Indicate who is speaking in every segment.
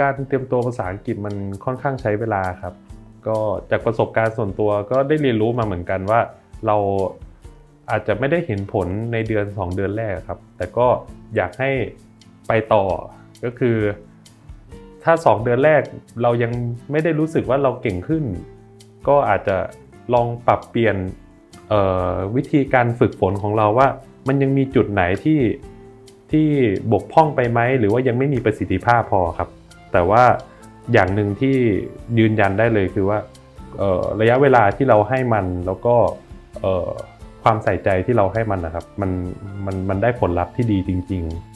Speaker 1: การเตรียมตัวภาษาอังกฤษมันค่อนข้างใช้เวลาครับ ก็จากประสบการณ์ส่วนตัวก็ได้เรียนรู้มาเหมือนกันว่า เราอาจจะไม่ได้เห็นผลในเดือน 2 เดือนแรกครับ แต่ก็อยากให้ไปต่อก็คือ ถ้า 2 เดือนแรกเรายังไม่ได้รู้สึกว่าเราเก่งขึ้น ก็อาจจะลองปรับเปลี่ยนวิธีการฝึกฝนของเราว่า มันยังมีจุดไหนที่ที่บกพร่องไปไหมหรือว่ายังไม่มีประสิทธิภาพพอครับ แต่ว่าอย่างหนึ่งที่ยืนยันได้เลยคือว่าระยะเวลาที่เราให้มันแล้วก็ความใส่ใจที่เราให้มันนะครับ มันมันมันได้ผลลัพธ์ที่ดีจริง ๆ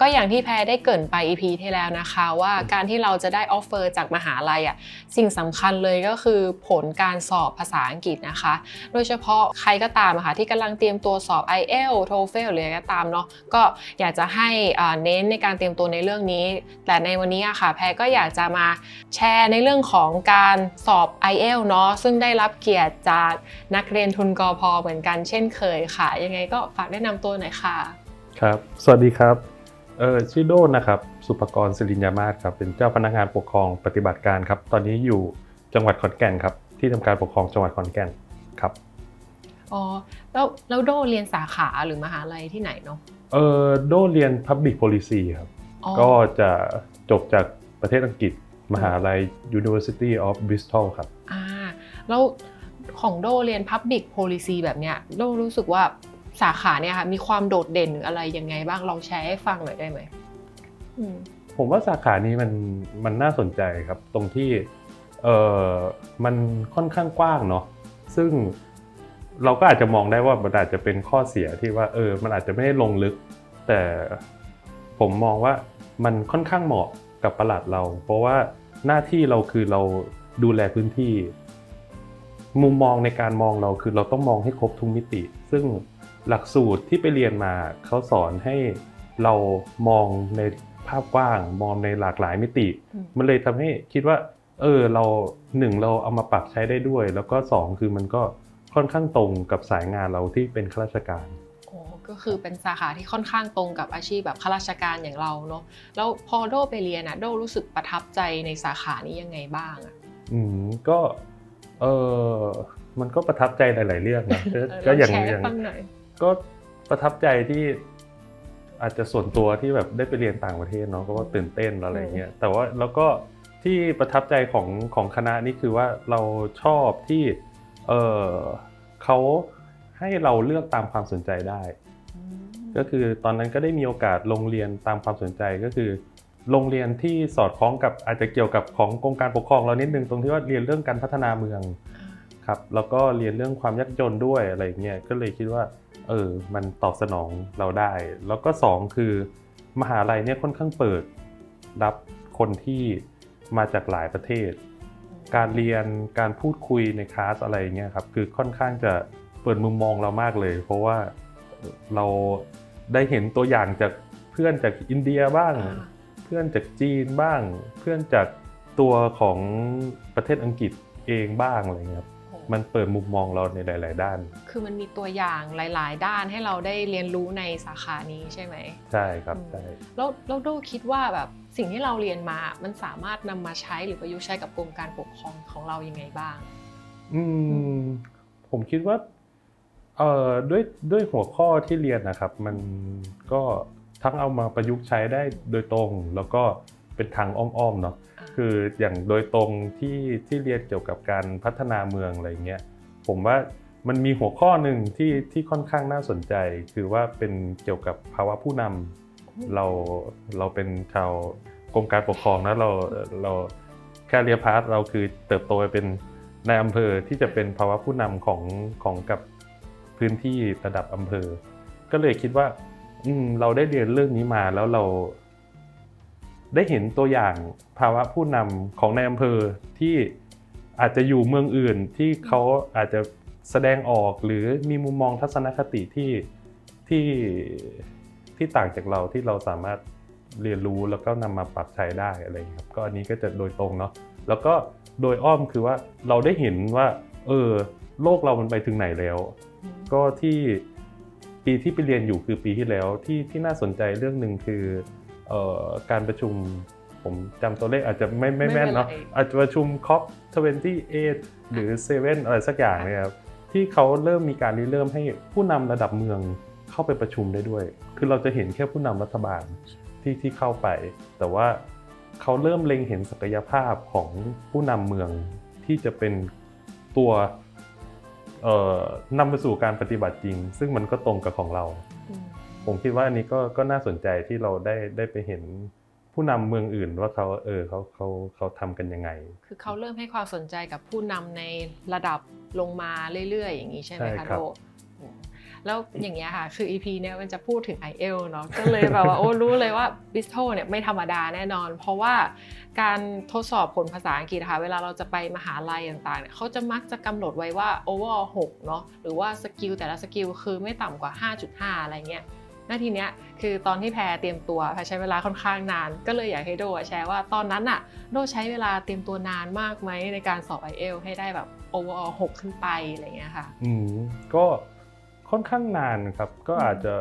Speaker 2: ก็อย่างที่แพรได้เกินไป EP ที่แล้วนะคะ ว่าการที่เราจะได้ออฟเฟอร์จากมหาลัยอะสิ่งสำคัญเลยก็คือผลการสอบภาษาอังกฤษนะคะ โดยเฉพาะใครก็ตามค่ะที่กำลังเตรียมตัวสอบ IELTS TOEFL หรืออะไรก็ตามเนาะก็อยากจะให้เน้นในการเตรียมตัวในเรื่องนี้ แต่ในวันนี้อะค่ะ แพรก็อยากจะมาแชร์ในเรื่องของการสอบ IELTS เนาะซึ่งได้รับเกียรติจากนักเรียนทุนกอพอเหมือนกันเช่นเคยค่ะ ยังไงก็ฝากแนะนำตัวหน่อยค่ะ
Speaker 1: ครับ สวัสดีครับ เออชื่อโดนนะครับ สุภกรศิรินยามาศครับ เป็นเจ้าพนักงานปกครองปฏิบัติการครับ ตอนนี้อยู่จังหวัดขอนแก่นครับ ที่ทำการปกครองจังหวัดขอนแก่นครับ
Speaker 2: อ๋อแล้วแล้วโดเรียนสาขาหรือมหาลัยที่ไหนเนาะ
Speaker 1: เออโดเรียน Public Policy ครับ
Speaker 2: อ๋อ
Speaker 1: ก็จะจบจากประเทศอังกฤษมหาลัย University of Bristol ครับ
Speaker 2: อ่าแล้วของโดเรียน Public Policy แบบเนี้ยโดรู้สึกว่า สาขาเนี่ยค่ะมีความโดดเด่นหรืออะไรยังไงบ้างลองแชร์ให้ฟังหน่อยได้ไหมอืม
Speaker 1: ผมว่าสาขานี้มันมันน่าสนใจครับ ตรงที่เออมันค่อนข้างกว้างเนาะซึ่งเราก็อาจจะมองได้ว่ามันอาจจะเป็นข้อเสียที่ว่าเออมันอาจจะไม่ได้ลงลึก แต่ผมมองว่ามันค่อนข้างเหมาะกับประหลัดเรา เพราะว่าหน้าที่เราคือเราดูแลพื้นที่ มุมมองในการมองเราคือเราต้องมองให้ครบทุกมิติ ซึ่ง หลักสูตรที่ไปเรียนมาเขาสอนให้เรามองในภาพกว้างมองในหลากหลายมิติ
Speaker 2: อืม
Speaker 1: มันเลยทำให้คิดว่า เออเราหนึ่งเราเอามาปรับใช้ได้ด้วย แล้วก็สองคือมันก็ค่อนข้างตรงกับสายงานเราที่เป็นข้าราชการ
Speaker 2: โอ้ก็คือเป็นสาขาที่ค่อนข้างตรงกับอาชีพแบบข้าราชการอย่างเราเนาะแล้วพอโดไปเรียนอะโดรู้สึกประทับใจในสาขานี้ยังไงบ้างอะ
Speaker 1: อืมก็เออมันก็ประทับใจหลาย ๆ เรื่องนะก็
Speaker 2: เออ
Speaker 1: ก็อย่าง
Speaker 2: ลองแชร์
Speaker 1: อ
Speaker 2: ให้
Speaker 1: ย่าง
Speaker 2: ฟังหน่อย
Speaker 1: ก็ประทับใจที่อาจจะส่วนตัวที่แบบได้ไปเรียนต่างประเทศเนาะก็ว่าตื่นเต้นอะไรเงี้ยแต่ว่าแล้วก็ที่ประทับใจของของคณะนี้คือว่าเราชอบที่เออเขาให้เราเลือกตามความสนใจได้ ก็คือตอนนั้นก็ได้มีโอกาสลงเรียนตามความสนใจก็คือโรงเรียนที่สอดคล้องกับอาจจะเกี่ยวกับของกรมการปกครองเรานิดนึงตรงที่ว่าเรียนเรื่องการพัฒนาเมือง ครับแล้วก็เรียนเรื่องความยากจนด้วยอะไรอย่างเงี้ยก็เลยคิดว่าเออมันตอบสนองเราได้ แล้วก็สองคือ มหาลัยเนี่ยค่อนข้างเปิดรับคนที่มาจากหลายประเทศ การเรียนการพูดคุยในคลาสอะไรอย่างเงี้ยครับคือค่อนข้างจะเปิดมุมมองเรามากเลย เพราะว่าเราได้เห็นตัวอย่างจากเพื่อนจากอินเดียบ้าง
Speaker 2: อ่า
Speaker 1: เพื่อนจากจีนบ้าง เพื่อนจากตัวของประเทศอังกฤษเองบ้างอะไรเงี้ยครับ
Speaker 2: โอ้
Speaker 1: มันเปิดมุมมองเราในหลาย ๆ ด้าน
Speaker 2: คือมันมีตัวอย่างหลาย ๆ ด้านให้เราได้เรียนรู้ในสาขานี้ใช่ไหม
Speaker 1: ใช่ครับ
Speaker 2: อืม
Speaker 1: ใช่
Speaker 2: แล้วแล้วโดคิดว่าแบบสิ่งที่เราเรียนมา มันสามารถนำมาใช้หรือประยุกต์ใช้กับกรมการปกครองของเรายังไงบ้าง
Speaker 1: อืมผมคิดว่าเอ่อด้วยด้วยหัวข้อที่เรียนนะครับ มันก็ทั้งเอามาประยุกต์ใช้ได้โดยตรง แล้วก็ เป็นทางอ้อมๆเนาะ
Speaker 2: อ่า
Speaker 1: คืออย่างโดยตรงที่ที่เรียนเกี่ยวกับการพัฒนาเมืองอะไรเงี้ยผมว่ามันมีหัวข้อหนึ่งที่ที่ค่อนข้างน่าสนใจ คือว่าเป็นเกี่ยวกับภาวะผู้นำเราเราเป็นชาวกรมการปกครองนะเราเราแค่เรียนพาร์ทเราคือเติบโตไปเป็นในอำเภอที่จะเป็นภาวะผู้นำของของกับพื้นที่ระดับอำเภอ ก็เลยคิดว่าอืมเราได้เรียนเรื่องนี้มาแล้วเรา ได้เห็นตัวอย่างภาวะผู้นำของในอำเภอที่อาจจะอยู่เมืองอื่นที่เขาอาจจะแสดงออกหรือมีมุมมองทัศนคติที่ที่ที่ต่างจากเราที่เราสามารถเรียนรู้แล้วก็นำมาปรับใช้ได้อะไรครับก็อันนี้ก็จะโดยตรงเนาะแล้วก็โดยอ้อมคือว่าเราได้เห็นว่า เออโลกเรามันไปถึงไหนแล้ว ก็ที่ปีที่ไปเรียนอยู่คือปีที่แล้วที่ที่น่าสนใจเรื่องหนึ่งคือ การประชุมผมจำตัวเลขอาจจะไม่ไม่แม่นเนาะ
Speaker 2: ไม่เป็นไร
Speaker 1: อาจจะประชุม COP 28หรือ7อะไรสักอย่างเนี่ยครับที่เขาเริ่มมีการริเริ่มให้ผู้นำระดับเมืองเข้าไปประชุมได้ด้วย คือเราจะเห็นแค่ผู้นำรัฐบาลที่ที่เข้าไป แต่ว่าเขาเริ่มเล็งเห็นศักยภาพของผู้นำเมืองที่จะเป็นตัวเอ่อนำไปสู่การปฏิบัติจริง ซึ่งมันก็ตรงกับของเรา
Speaker 2: อืม
Speaker 1: ผมคิดว่าอันนี้ก็ก็น่าสนใจที่เราได้ได้ไปเห็นผู้นำเมืองอื่นว่าเขาเออเขาเขาเขาทำกันยังไง
Speaker 2: คือเขาเริ่มให้ความสนใจกับผู้นำในระดับลงมาเรื่อยๆ อย่างนี้ใช่ไหม
Speaker 1: ใช่
Speaker 2: คะ
Speaker 1: ครับ
Speaker 2: โดอืมแล้วอย่างเงี้ยค่ะ คือ EP เนี่ยมันจะพูดถึง i อ l เนาะก็เลยแบบว่าโอ้รู้เลยว่า b i s t o เนี่ยไม่ธรรมดาแน่นอน เพราะว่าการทดสอบผลภาษาอังกฤษนะคะเวลาเราจะไปมหาลัยต่างๆเนี่ยเขาจะมักจะกำหนดไว้ว่า overall 6เนาะหรือว่าสกิลแต่ละสกิลคือไม่ต่ำกว่า 5.5 อะไรเงี้ย หน้าทีเนี้ยคือตอนที่แพรเตรียมตัวแพรใช้เวลาค่อนข้างนาน ก็เลยอยากให้โดอะแชร์ว่าตอนนั้นอะโดใช้เวลาเตรียมตัวนานมากไหมในการสอบ i อ l ให้ได้แบบ overall 6 ขึ้นไปอะไรเงี้ยค่ะ
Speaker 1: อืมก็ค่อนข้างนานครับ ก็อาจจะ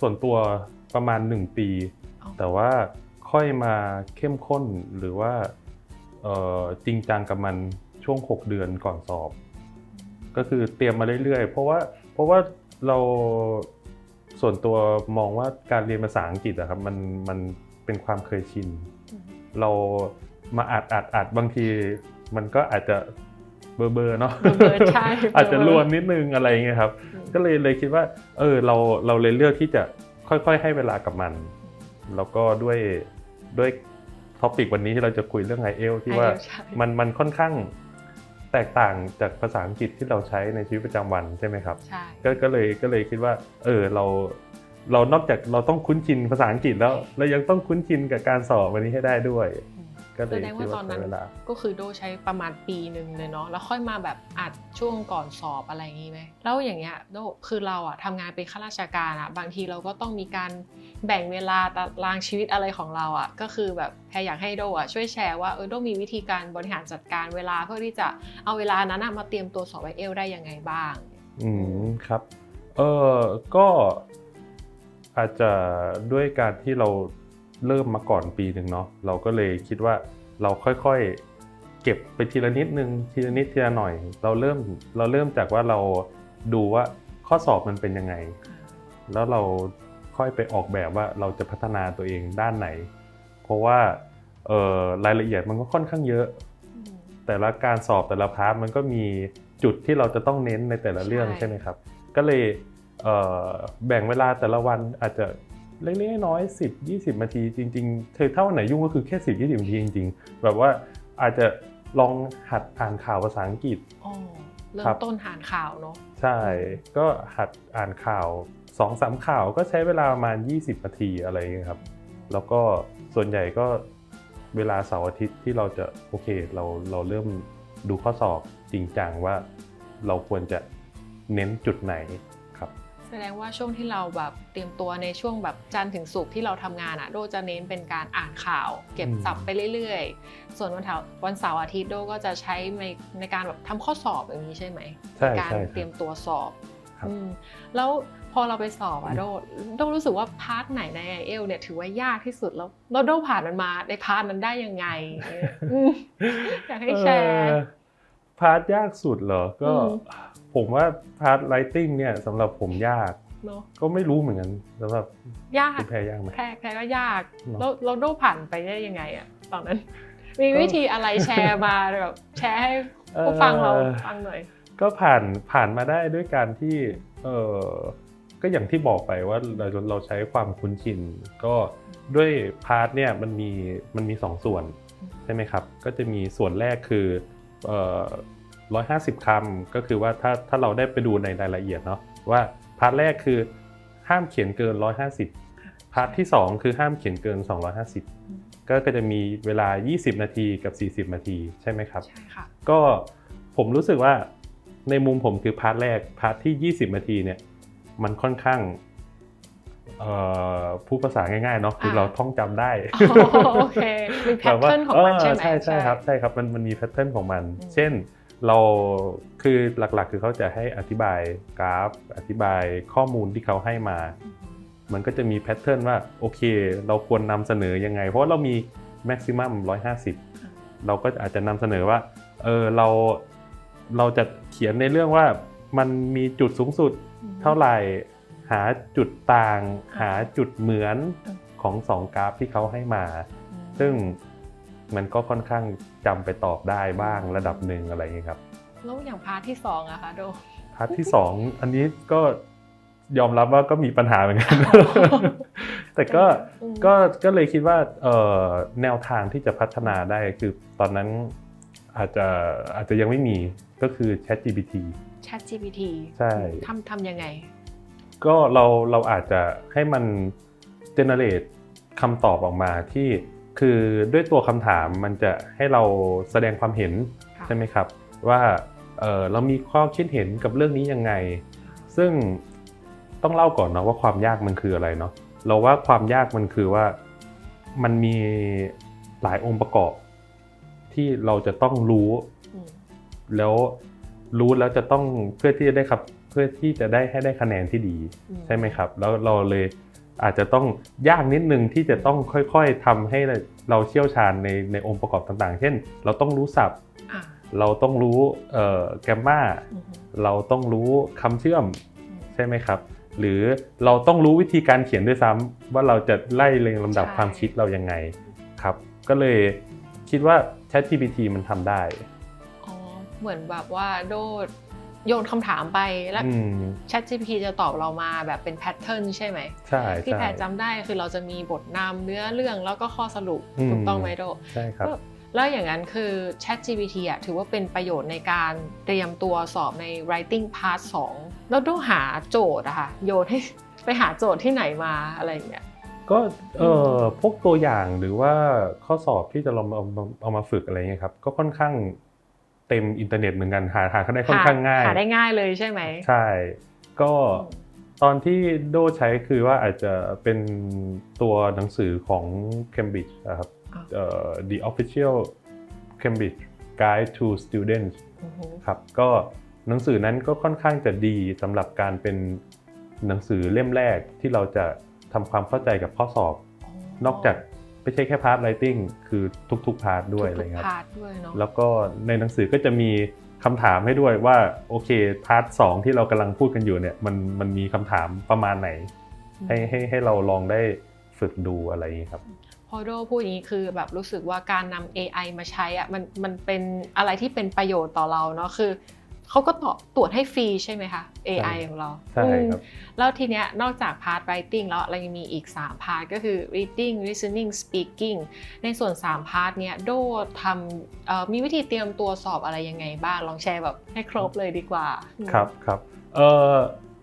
Speaker 1: ส่วนตัวประมาณ 1 ปี
Speaker 2: อ๋อ
Speaker 1: แต่ว่าค่อยมาเข้มข้นหรือว่าเอ่อจริงจังกับมันช่วง 6 เดือนก่อนสอบ ก็คือเตรียมมาเรื่อยๆ เพราะว่าเพราะว่าเรา ส่วนตัวมองว่าการเรียนภาษาอังกฤษอะครับมันมันเป็นความเคยชิน เรามาอัดอัดอัดบางที มันก็อาจจะเบอร์เบอร์เนาะ
Speaker 2: เบอร์ๆใช่
Speaker 1: อาจจะ
Speaker 2: เบอร์ๆ
Speaker 1: รวนนิดนึงอะไรอย่างเงี้ยครับ ก็เลยเลยคิดว่า เออเราเราเลยเลือกที่จะค่อยๆ ให้เวลากับมัน แล้วก็ด้วยด้วยท็อปิกวันนี้ที่เราจะคุยเรื่องไอเอลที่ว่า
Speaker 2: IELTS ใช่
Speaker 1: มันมันค่อนข้าง แตกต่างจากภาษาอังกฤษที่เราใช้ในชีวิตประจำวันใช่ไหมครับ
Speaker 2: ใช่
Speaker 1: ก็ก็เลยก็เลยคิดว่า เออเราเรานอกจากเราต้องคุ้นชินภาษาอังกฤษแล้ว เรายังต้องคุ้นชินกับการสอบวันนี้ให้ได้ด้วย
Speaker 2: อืม
Speaker 1: ก็เล
Speaker 2: แส
Speaker 1: ย
Speaker 2: ดง
Speaker 1: คิด
Speaker 2: ว่าตอ
Speaker 1: ว่าน
Speaker 2: นั้
Speaker 1: ใช้
Speaker 2: น
Speaker 1: เวลา
Speaker 2: ก็คือโดใช้ประมาณปีหนึ่งเลยเนาะแล้วค่อยมาแบบอัดช่วงก่อนสอบอะไรอย่างนี้ไหมแล้วอย่างเงี้ยโดคือเราอะทำงานเป็นข้าราชการอะบางทีเราก็ต้องมีการแบ่งเวลาตารางชีวิตอะไรของเราอะก็คือแบบแพรอยากให้โดอะช่วยแชร์ว่าเออโดมีวิธีการบริหารจัดการเวลาเพื่อที่จะเอาเวลานั้นอะมาเตรียมตัวสอบไอเอลได้ยังไงบ้าง
Speaker 1: อืมครับเออก็อาจจะด้วยการที่เรา เริ่มมาก่อนปีหนึ่งเนาะเราก็เลยคิดว่าเราค่อยๆ เก็บไปทีละนิดนึงทีละนิดทีละหน่อย เราเริ่มเราเริ่มจากว่าเราดูว่าข้อสอบมันเป็นยังไง แล้วเราค่อยไปออกแบบว่าเราจะพัฒนาตัวเองด้านไหน เพราะว่าเอ่อรายละเอียดมันก็ค่อนข้างเยอะ
Speaker 2: อืม
Speaker 1: แต่ละการสอบแต่ละพาร์ทมันก็มีจุดที่เราจะต้องเน้นในแต่ละเรื่อง
Speaker 2: ใช่
Speaker 1: ใช่ไหมครับ ก็เลยเอ่อแบ่งเวลาแต่ละวันอาจจะ เล็กๆน้อยๆสิบยี่สิบนาทีจริงๆเธอถ้าวันไหนยุ่งก็คือแค่สิบยี่สิบนาทีจริงๆ แบบว่าอาจจะลองหัดอ่านข่าวภาษาอังกฤษ
Speaker 2: อ๋อเริ่
Speaker 1: ครั
Speaker 2: ม
Speaker 1: บ
Speaker 2: ต้นหานข่าวเนาะ
Speaker 1: ใช่ก็หัดอ่านข่าวสองสามข่าวก็ใช้เวลาประมาณ 20นาทีอะไรอย่างเงี้ยครับ แล้วก็ส่วนใหญ่ก็เวลาเสาร์อาทิตย์ที่เราจะโอเคเราเราเริ่มดูข้อสอบจริงจังว่าเราควรจะเน้นจุดไหนครับ
Speaker 2: แสดงว่าช่วงที่เราแบบเตรียมตัวในช่วงแบบจันทร์ถึงศุกร์ที่เราทำงานอะโดจะเน้นเป็นการอ่านข่าว เก็บ
Speaker 1: อืม
Speaker 2: ศัพท์ไปเรื่อยๆ ส่วนวันเสาร์วันเสาร์อาทิตย์โดก็จะใช้ในในการแบบทำข้อสอบอย่างนี้ใช่ไหม
Speaker 1: ใช่
Speaker 2: การ
Speaker 1: ใช่ค
Speaker 2: เตรี
Speaker 1: รั
Speaker 2: ย
Speaker 1: บ
Speaker 2: มตัวสอบ
Speaker 1: ครับ
Speaker 2: อืมแล้วพอเราไปสอบอะโดโดรู้สึกว่าพาร์ทไหนในไอเอลเนี่ยถือว่ายากที่สุดแล้วแล้วโดผ่านมันมาในพาร์ทนั้นได้ยังไงอืมอยากให้แชร์
Speaker 1: เอ่อพาร์ทยากสุดเหรอก็
Speaker 2: อืม
Speaker 1: ผมว่าพาร์ทไ i ติ้งเนี่ยสำหรับผมยาก
Speaker 2: เนาะ
Speaker 1: ก็ไม่รู้เหมือนกันสำหรับ
Speaker 2: ยาก
Speaker 1: คุณแพรยากไหม
Speaker 2: แพรแพรก็ยาก
Speaker 1: เนอะ
Speaker 2: แล้วเราโดผ่านไปได้ยังไงอะตอนนั้น มีวิธีอะไรแชร์มาแบบแชร์ให้ผู้ฟังเราฟังหน่อย
Speaker 1: ก็ผ่านผ่านมาได้ด้วยการที่เออก็อย่างที่บอกไปว่าเราเราใช้ความคุ้นชินก็ด้วยพาร์ทเนี่ยมันมีมันมีสองส่วนใช่ไหมครับ ก็จะมีส่วนแรกคือเอ่อ ร้อยห้าสิบคำก็คือว่าถ้าถ้าเราได้ไปดูในรายละเอียดเนาะว่าพาร์ทแรกคือห้ามเขียนเกิน 150 พาร์ทที่ 2 คือห้ามเขียนเกิน 250ก็ก็จะมีเวลา 20 นาทีกับ 40 นาทีใช่ไหมครับ
Speaker 2: ใช่ค่ะ
Speaker 1: ก็ผมรู้สึกว่าในมุมผมคือพาร์ทแรกพาร์ทที่ 20 นาทีเนี่ยมันค่อนข้างเอ่อพูดภาษาง่ายๆเนาะคือ
Speaker 2: อ่า
Speaker 1: เราท่องจำได้
Speaker 2: อ๋อโอเคมีแพทเทิร์นของมันใช่ไหม
Speaker 1: ใช่ใช่ครับใช่ครับมันมันมีแพทเทิร์นของมัน
Speaker 2: อืม
Speaker 1: เช่น เราคือหลักๆ คือเขาจะให้อธิบายกราฟ อธิบายข้อมูลที่เขาให้มา มันก็จะมีแพทเทิร์นว่าโอเค เราควรนำเสนอยังไง เพราะว่าเรามีแม็กซิมัม150 เราก็อาจจะนำเสนอว่าเออเราเราจะเขียนในเรื่องว่ามันมีจุดสูงสุดเท่าไหร่หาจุดต่าง หาจุดเหมือน
Speaker 2: อืม
Speaker 1: ของสองกราฟที่เขาให้มา ซึ่ง มันก็ค่อนข้างจำไปตอบได้บ้างระดับหนึ่งอะไรอย่างนี้ยครับ
Speaker 2: แล้วอย่างพาร์ทที่สองอะคะโด
Speaker 1: พาร์ทที่สองอันนี้ก็ยอมรับว่าก็มีปัญหาเหมือนกัน แต่ก็
Speaker 2: อืม
Speaker 1: ก็ก็เลยคิดว่าเอ่อแนวทางที่จะพัฒนาได้คือตอนนั้นอาจจะอาจจะยังไม่มีก็คือ ChatGPT
Speaker 2: Chat GPT
Speaker 1: ใช่
Speaker 2: ทำทำยังไง
Speaker 1: ก็เราเราอาจจะให้มัน generate คำตอบออกมาที่ คือด้วยตัวคำถามมันจะให้เราแสดงความเห็น
Speaker 2: ค่ะ
Speaker 1: ใช่ไหมครับ ว่าเออเรามีข้อคิดเห็นกับเรื่องนี้ยังไง ซึ่งต้องเล่าก่อนเนาะว่าความยากมันคืออะไรเนาะเราว่าความยากมันคือว่ามันมีหลายองค์ประกอบ ที่เราจะต้องรู้
Speaker 2: อืม
Speaker 1: แล้วรู้แล้วจะต้องเพื่อที่จะได้ครับ เพื่อที่จะได้ให้ได้คะแนนที่ดี
Speaker 2: อืม
Speaker 1: ใช่ไหมครับ แล้วเราเลย อาจจะต้องยากนิดนึงที่จะต้องค่อยๆทำให้เราเชี่ยวชาญในในองค์ประกอบต่างๆ เช่น เราต้องรู้ศัพท์
Speaker 2: อ่า
Speaker 1: เราต้องรู้เอ่อแกมมา
Speaker 2: อืม
Speaker 1: เราต้องรู้คำเชื่อม
Speaker 2: อืม
Speaker 1: ใช่ไหมครับ หรือเราต้องรู้วิธีการเขียนด้วยซ้ำว่าเราจะไล่เรียงลำดับ
Speaker 2: ใช่
Speaker 1: ความคิดเรายังไงครับ ก็เลยคิดว่า ChatGPT มันทำได้
Speaker 2: อ๋อเหมือนแบบว่าโด โยนคำถามไปแล้ว
Speaker 1: อืม
Speaker 2: Chat GPT จะตอบเรามาแบบเป็นแพทเทิร์นใช่ไหม
Speaker 1: ใช่
Speaker 2: ที่
Speaker 1: ใช่
Speaker 2: แพรจำได้คือเราจะมีบทนำเนื้อเรื่องแล้วก็ข้อสรุป
Speaker 1: อืม
Speaker 2: ถูกต้องไหมโด
Speaker 1: ใช่ครับ
Speaker 2: ก็แล้วอย่างนั้นคือ Chat GPT อะถือว่าเป็นประโยชน์ในการเตรียมตัวสอบใน writing part 2แล้วต้องหาโจทย์อะค่ะโยนให้ ไปหาโจทย์ที่ไหนมาอะไรอย่างเงี้ย
Speaker 1: ก็เอ่อพวกตัวอย่างหรือว่าข้อสอบที่จะลองเอาเอาเอามาฝึกอะไรเงี้ยครับ ก็ค่อนข้าง เต็มอินเทอร์เน็ตเหมือนกันหาหาได้ค่อนข้างง่าย
Speaker 2: หาได้ง่ายเลยใช่ไหม
Speaker 1: ใช่ ก็ตอนที่โดใช้คือว่าอาจจะเป็นตัวหนังสือของ Cambridge นะครับ
Speaker 2: อ่า
Speaker 1: เอ่อ The Official Cambridge Guide to Students
Speaker 2: อือฮึ
Speaker 1: ครับก็หนังสือนั้นก็ค่อนข้างจะดีสำหรับการเป็นหนังสือเล่มแรกที่เราจะทำความเข้าใจกับข้อสอบ นอกจาก ไม่ใช่แค่พาร์ท writing คือทุกๆพาร์ทด้วยอะไร
Speaker 2: ทุก
Speaker 1: เงี้
Speaker 2: ๆ
Speaker 1: ยครับ
Speaker 2: พาร์ทด้วยเนาะ
Speaker 1: แล้วก็ในหนังสือก็จะมีคำถามให้ด้วยว่าโอเคพาร์ทสที่เรากำลังพูดกันอยู่เนี่ยมันมันมีคำถามประมาณไหน ให้ให้ให้เราลองได้ฝึกดูอะไรอย่างนี้ครับ
Speaker 2: พอโดพูดอย่างนี้คือแบบรู้สึกว่าการนำ AI มาใช้อะมันมันเป็นอะไรที่เป็นประโยชน์ต่อเราเนาะคือ เขาก็ตอบตรวจให้ฟรีใช่ไหมคะ AI
Speaker 1: ใช่
Speaker 2: ของเรา
Speaker 1: ใช่ครับ
Speaker 2: อืมแล้วทีเนี้ยนอกจากพาร์ท writing แล้วเรายังมีอีก 3 พาร์ทก็คือ reading listening speaking ในส่วน 3 พาร์ทเนี้ยโดทำเอ่อมีวิธีเตรียมตัวสอบอะไรยังไงบ้างลองแชร์แบบให้ครบเลยดีกว่า
Speaker 1: ครับครับเอ่อ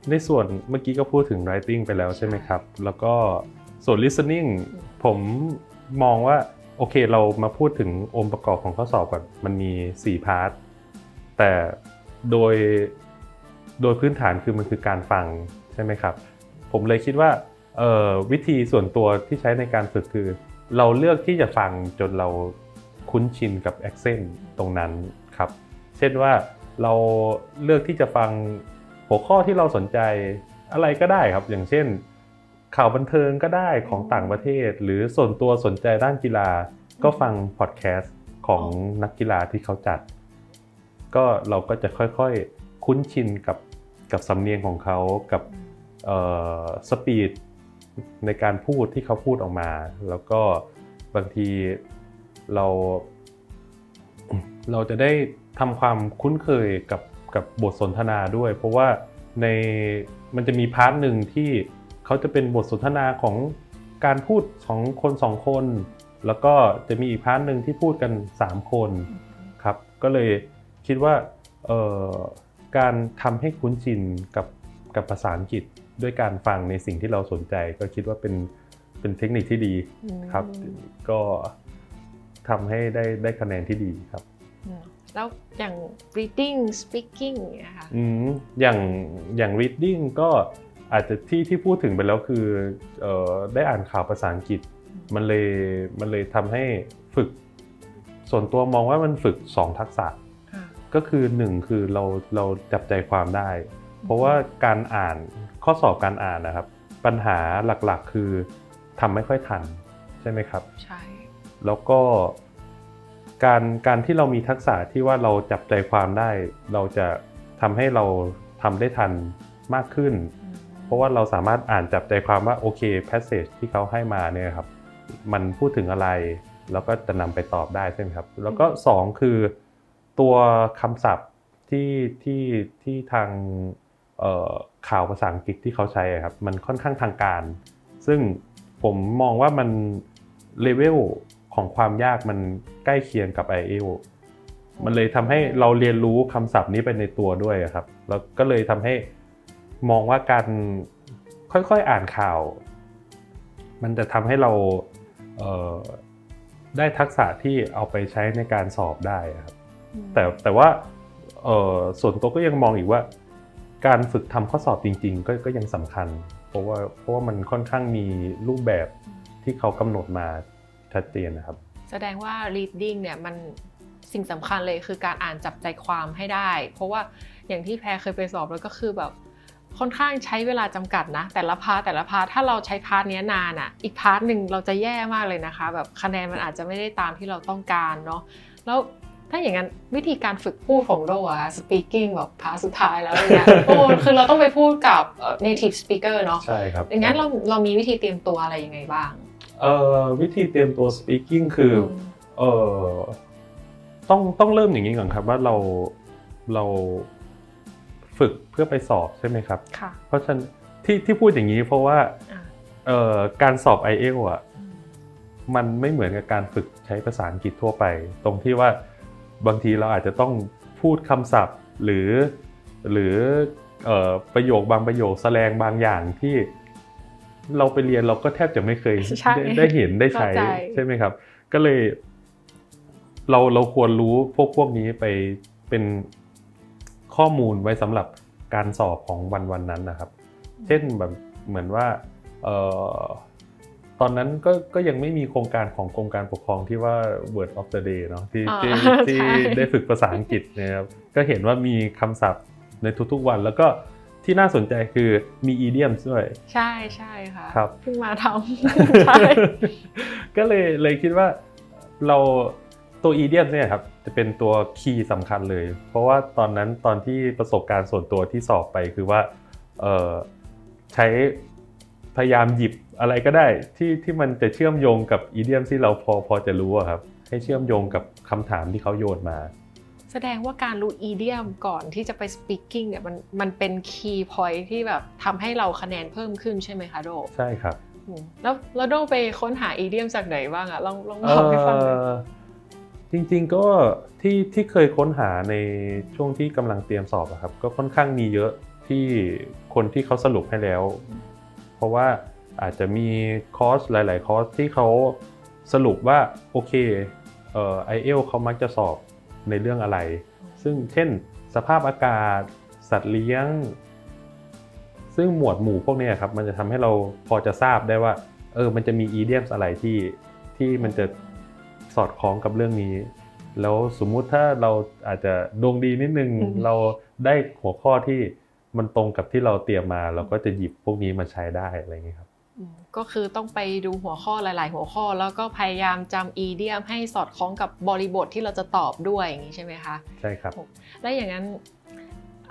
Speaker 1: ในส่วนเมื่อกี้ก็พูดถึง writing ไปแล้วใช่ไหมครับ แล้วก็ส่วน listening ผมมองว่าโอเคเรามาพูดถึงองค์ประกอบของข้อสอบก่อนมันมี 4 พาร์ทแต่ โดยโดยพื้นฐานคือมันคือการฟังใช่ไหมครับ ผมเลยคิดว่าวิธีส่วนตัวที่ใช้ในการฝึกคือ เราเลือกที่จะฟังจนเราคุ้นชินกับ accent ตรงนั้นครับ เช่นว่าเราเลือกที่จะฟังหัวข้อที่เราสนใจอะไรก็ได้ครับ อย่างเช่น ข่าวบันเทิงก็ได้ของต่างประเทศ หรือส่วนตัวสนใจด้านกีฬา ก็ฟังพอดแคสต์ของนักกีฬาที่เขาจัด ก็เราก็จะค่อยๆคุ้นชินกับกับสำเนียงของเขากับสปีดในการพูดที่เขาพูดออกมา แล้วก็บางทีเราเราจะได้ทำความคุ้นเคยกับกับบทสนทนาด้วย เพราะว่าในมันจะมีพาร์ทหนึ่งที่เขาจะเป็นบทสนทนาของการพูดของคนสองคน แล้วก็จะมีอีกพาร์ทหนึ่งที่พูดกัน 3 คนครับ ก็เลย คิดว่าเอ่อการทำให้คุ้นชินกับกับภาษาอังกฤษด้วยการฟังในสิ่งที่เราสนใจ ก็คิดว่าเป็นเป็นเทคนิคที่ดี
Speaker 2: อืม
Speaker 1: ครับ ก็ทำให้ได้ได้คะแนนที่ดีครับ
Speaker 2: อืมแล้วอย่าง reading speaking เนี่ยค่ะ
Speaker 1: อืมอย่างอย่าง reading ก็อาจจะที่ที่พูดถึงไปแล้วคือเออได้อ่านข่าวภาษาอังกฤษ มันเลยมันเลยทำให้ฝึก ส่วนตัวมองว่ามันฝึก2ทักษะ
Speaker 2: อ่า
Speaker 1: กก็คือหนึ่งคือเราเราจับใจความได้ เพราะว่าการอ่านข้อสอบการอ่านนะครับ ปัญหาหลักๆคือทำไม่ค่อยทันใช่ไหมครับ
Speaker 2: ใช่
Speaker 1: แล้วก็การการที่เรามีทักษะที่ว่าเราจับใจความได้ เราจะทำให้เราทำได้ทันมากขึ้น เพราะว่าเราสามารถอ่านจับใจความว่าโอเคแพสเซจที่เขาให้มาเนี่ยครับ มันพูดถึงอะไร แล้วก็จะนำไปตอบได้ใช่ไหมครับ แล้วก็สองคือ ตัวคำศัพท์ที่ที่ที่ทางข่าวภาษาอังกฤษที่เขาใช้ครับมันค่อนข้างทางการ ซึ่งผมมองว่ามันเลเวลของความยากมันใกล้เคียงกับ i อเอลมันเลยทำให้เราเรียนรู้คำศัพท์นี้ไปในตัวด้วยครับ แล้วก็เลยทำให้มองว่าการค่อยๆอ่านข่าว มันจะทำให้เราเได้ทักษะที่เอาไปใช้ในการสอบได้ครับ แต่แต่ว่าเอ่อส่วนตัวก็ยังมองอีกว่า การฝึกทำข้อสอบจริง ๆ ก็ก็ยังสำคัญ เพราะว่าเพราะว่ามันค่อนข้างมีรูปแบบที่เขากำหนดมาชัดเจนนะครับ
Speaker 2: แสดงว่า reading เนี่ยมันสิ่งสำคัญเลยคือการอ่านจับใจความให้ได้ เพราะว่าอย่างที่แพรเคยไปสอบแล้วก็คือแบบค่อนข้างใช้เวลาจำกัดนะ แต่ละพาร์ทแต่ละพาร์ทถ้าเราใช้พาร์ทเนี้ยนานอะ อีกพาร์ทหนึ่งเราจะแย่มากเลยนะคะ แบบคะแนนมันอาจจะไม่ได้ตามที่เราต้องการเนาะแล้ว ถ้าอย่างนั้นวิธีการฝึกพูดของโดอะ speaking แบบพาร์ทสุดท้ายแล้วอะไรเงี้ยโอ้คือเราต้องไปพูดกับเอ่อ native speaker เนาะ
Speaker 1: ใช่ครับ
Speaker 2: อย่างนั้นเราเรามีวิธีเตรียมตัวอะไรยังไงบ้าง
Speaker 1: เอ่อวิธีเตรียมตัว speaking คืออ
Speaker 2: ม
Speaker 1: เอ่อต้องต้องเริ่มอย่างนี้ก่อนครับว่าเราเราฝึกเพื่อไปสอบใช่ไหมครับ
Speaker 2: ค่ะ
Speaker 1: เพราะฉะนั้นที่ที่พูดอย่างนี้เพราะว่า
Speaker 2: อะ
Speaker 1: เอ่อการสอบ i อเอลอะ
Speaker 2: อืม
Speaker 1: มันไม่เหมือนกับการฝึกใช้ภาษาอังกฤษทั่วไป ตรงที่ว่า บางทีเราอาจจะต้องพูดคำศัพท์ หรือหรือเอ่อประโยคบางประโยคแสดงบางอย่างที่เราไปเรียนเราก็แทบจะไม่เคย
Speaker 2: ใช่
Speaker 1: ได้ได้เห็นได้ใช้
Speaker 2: เข้าใจ
Speaker 1: ใช่ไหมครับ ก็เลย เราเราควรรู้พวกพวกนี้ไปเป็นข้อมูลไว้สำหรับการสอบของวันวันนั้นนะครับ เช่นแบบเหมือนว่าเอ่อ ตอนนั้นก็ก็ยังไม่มีโครงการของกรมการปกครองที่ว่า Word of the Day เนาะที่
Speaker 2: อ่า
Speaker 1: ที่
Speaker 2: ใช่
Speaker 1: ที่ได้ฝึกภาษาอังกฤษนะครับก็เห็นว่ามีคำศัพท์ในทุกๆวันแล้วก็ที่น่าสนใจคือมี idioms ด้วย
Speaker 2: ใช่ใช่ค่ะ
Speaker 1: ครับ
Speaker 2: เพิ่งมาทำใช่
Speaker 1: ก็เลยเลยคิดว่าเราตัว idiom เนี่ยครับจะเป็นตัวคีย์สำคัญเลย เพราะว่าตอนนั้นตอนที่ประสบการณ์ส่วนตัวที่สอบไปคือว่าเอ่อใช้ พยายามหยิบอะไรก็ได้ที่ที่มันจะเชื่อมโยงกับ idiom ที่เราพอพอจะรู้อะครับ ให้เชื่อมโยงกับคำถามที่เขาโยนมา
Speaker 2: แสดงว่าการรู้ idiom ก่อนที่จะไป speaking เนี่ยมันมันเป็น key point ที่แบบทำให้เราคะแนนเพิ่มขึ้นใช่ไหมคะโด
Speaker 1: ใช่ครับ
Speaker 2: อืมแล้วแล้วโดไปค้นหา idiom จากไหนบ้างอะลองลองบอกให้ฟังหน่อย
Speaker 1: เอ่อจริงๆก็ที่ที่เคยค้นหาในช่วงที่กำลังเตรียมสอบอะครับ ก็ค่อนข้างมีเยอะที่คนที่เขาสรุปให้แล้ว เพราะว่าอาจจะมีคอร์สหลาย ๆ คอร์สที่เขาสรุปว่าโอเคเอ่อไอเอลเขามักจะสอบในเรื่องอะไร ซึ่งเช่นสภาพอากาศ สัตว์เลี้ยง ซึ่งหมวดหมู่พวกนี้ครับ มันจะทำให้เราพอจะทราบได้ว่า เออ มันจะมี idioms อะไรที่ที่มันจะสอดคล้องกับเรื่องนี้ แล้วสมมุติถ้าเราอาจจะดวงดีนิดนึง เราได้หัวข้อที่ มันตรงกับที่เราเตรียมมา เราก็จะหยิบพวกนี้มาใช้ได้อะไรอย่างเงี้ยครับ
Speaker 2: อืมก็คือต้องไปดูหัวข้อหลาย ๆ หัวข้อ แล้วก็พยายามจำ idiom ให้สอดคล้องกับบริบทที่เราจะตอบด้วยอย่างนี้ใช่ไหมคะ
Speaker 1: ใช่ครับ
Speaker 2: แล้วอย่างนั้น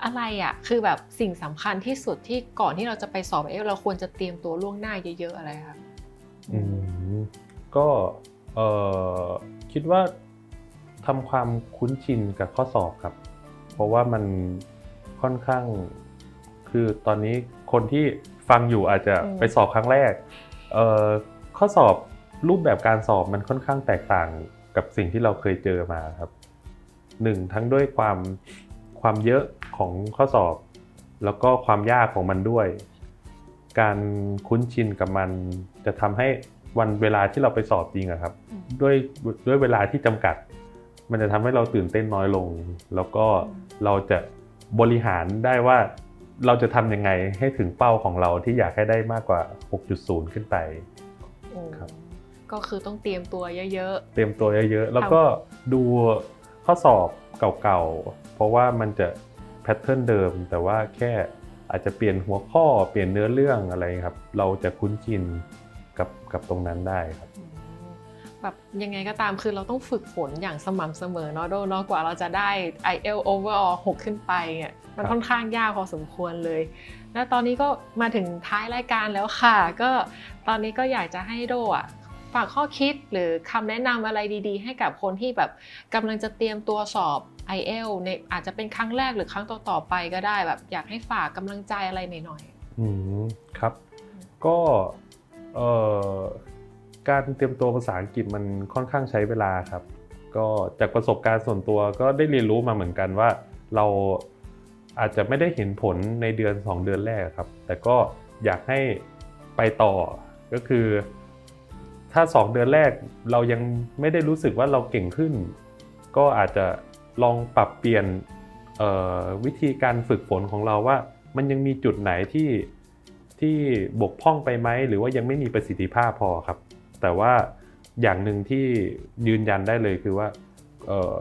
Speaker 2: อะไรอะคือแบบสิ่งสำคัญที่สุดที่ก่อนที่เราจะไปสอบเอ๊ะเราควรจะเตรียมตัวล่วงหน้าเยอะ ๆ อะไรคะ
Speaker 1: อืมก็เอ่อคิดว่าทำความคุ้นชินกับข้อสอบครับ เพราะว่ามันค่อนข้าง คือตอนนี้คนที่ฟังอยู่อาจจะไปสอบครั้งแรกเอ่อข้อสอบรูปแบบการสอบมันค่อนข้างแตกต่างกับสิ่งที่เราเคยเจอมาครับหนึ่งทั้งด้วยความความเยอะของข้อสอบ แล้วก็ความยากของมันด้วย การคุ้นชินกับมันจะทำให้วันเวลาที่เราไปสอบจริงอะครับ ด้วยด้วยเวลาที่จำกัด มันจะทำให้เราตื่นเต้นน้อยลง แล้วก็เราจะบริหารได้ว่า เราจะทำยังไงให้ถึงเป้าของเราที่อยากให้ได้มากกว่า 6.0 ขึ้นไป
Speaker 2: อืม
Speaker 1: ครับ
Speaker 2: ก็คือต้องเตรียมตัวเยอะ
Speaker 1: เตรียมตัวเยอะๆ แล้วก็ดูข้อสอบเก่าๆ เพราะว่ามันจะแพทเทิร์นเดิม แต่ว่าแค่อาจจะเปลี่ยนหัวข้อเปลี่ยนเนื้อเรื่องอะไรครับ เราจะคุ้นชินกับกับตรงนั้นได้ครับ
Speaker 2: อืมแบบยังไงก็ตามคือเราต้องฝึกฝนอย่างสม่ำเสมอเนาะโดเนาะกว่าเราจะได้ IEL overall 6ขึ้นไปเนี่ย มัน
Speaker 1: ครับ
Speaker 2: ค่อนข้างยากพอสมควรเลย และตอนนี้ก็มาถึงท้ายรายการแล้วค่ะ ก็ตอนนี้ก็อยากจะให้โดอะฝากข้อคิดหรือคำแนะนำอะไรดีๆ ให้กับคนที่แบบกำลังจะเตรียมตัวสอบ IEL ในอาจจะเป็นครั้งแรกหรือครั้งต่อๆไปก็ได้แบบ อยากให้ฝากกำลังใจอะไรหน่อย
Speaker 1: อืมครับ ก็เอ่อการเตรียมตัวภาษาอังกฤษมันค่อนข้างใช้เวลาครับ ก็จากประสบการณ์ส่วนตัวก็ได้เรียนรู้มาเหมือนกันว่า เรา อาจจะไม่ได้เห็นผลในเดือน 2 เดือนแรกครับ แต่ก็อยากให้ไปต่อก็คือ ถ้า 2 เดือนแรกเรายังไม่ได้รู้สึกว่าเราเก่งขึ้น ก็อาจจะลองปรับเปลี่ยนวิธีการฝึกฝนของเราว่า มันยังมีจุดไหนที่ที่บกพร่องไปไหมหรือว่ายังไม่มีประสิทธิภาพพอครับ แต่ว่าอย่างหนึ่งที่ยืนยันได้เลยคือว่า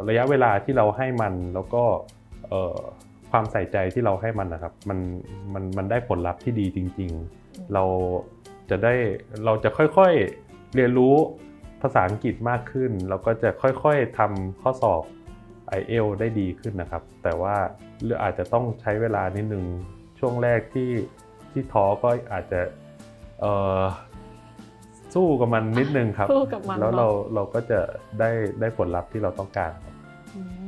Speaker 1: ระยะเวลาที่เราให้มันแล้วก็ ความใส่ใจที่เราให้มันนะครับมันมันมันได้ผลลัพธ์ที่ดีจริง ๆ เราจะได้เราจะค่อยๆเรียนรู้ภาษาอังกฤษมากขึ้น เราก็จะค่อยๆทำข้อสอบ IEL ได้ดีขึ้นนะครับ แต่ว่าเรืออาจจะต้องใช้เวลานิดนึงช่วงแรกที่ที่ท้อก็อาจจะเอ่อสู้กับมันนิดนึงครับ
Speaker 2: สู้กับมัน
Speaker 1: แล้ว
Speaker 2: เนอะ
Speaker 1: เราเราก็จะได้ได้ผลลัพธ์ที่เราต้องการครับ
Speaker 2: อืม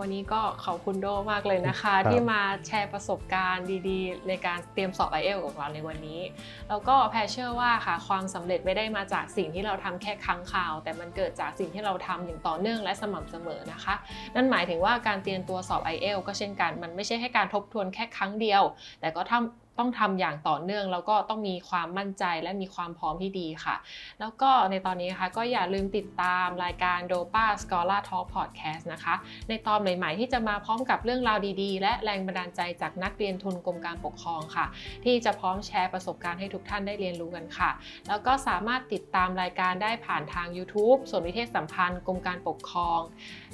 Speaker 2: วันนี้ก็ขอบคุณโดมากเลยนะคะ
Speaker 1: ครับ
Speaker 2: ที่มาแชร์ประสบการณ์ดีๆ ในการเตรียมสอบ i อเอลกับเราในวันนี้ แล้วก็แพรเชื่อว่าค่ะความสำเร็จไม่ได้มาจากสิ่งที่เราทำแค่ครั้งคราว แต่มันเกิดจากสิ่งที่เราทำอย่างต่อเนื่องและสม่ำเสมอนะคะ นั่นหมายถึงว่าการเตรียมตัวสอบ i อเอลก็เช่นกันมันไม่ใช่แค่การทบทวนแค่ครั้งเดียว แต่ก็ทำ ต้องทำอย่างต่อเนื่อง แล้วก็ต้องมีความมั่นใจและมีความพร้อมที่ดีค่ะ แล้วก็ในตอนนี้นะคะก็อย่าลืมติดตามรายการ Dopa Scholar Talk Podcast นะคะ ในตอนใหม่ๆ ที่จะมาพร้อมกับเรื่องราวดีๆ และแรงบันดาลใจจากนักเรียนทุนกรมการปกครองค่ะ ที่จะพร้อมแชร์ประสบการณ์ให้ทุกท่านได้เรียนรู้กันค่ะ แล้วก็สามารถติดตามรายการได้ผ่านทาง YouTube ส่วนวิเทศสัมพันธ์กรมการปกครอง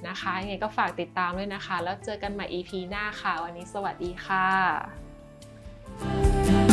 Speaker 2: นะคะยังไงก็ฝากติดตามด้วยนะคะ แล้วเจอกันใหม่ EP หน้าค่ะ วันนี้สวัสดีค่ะ Música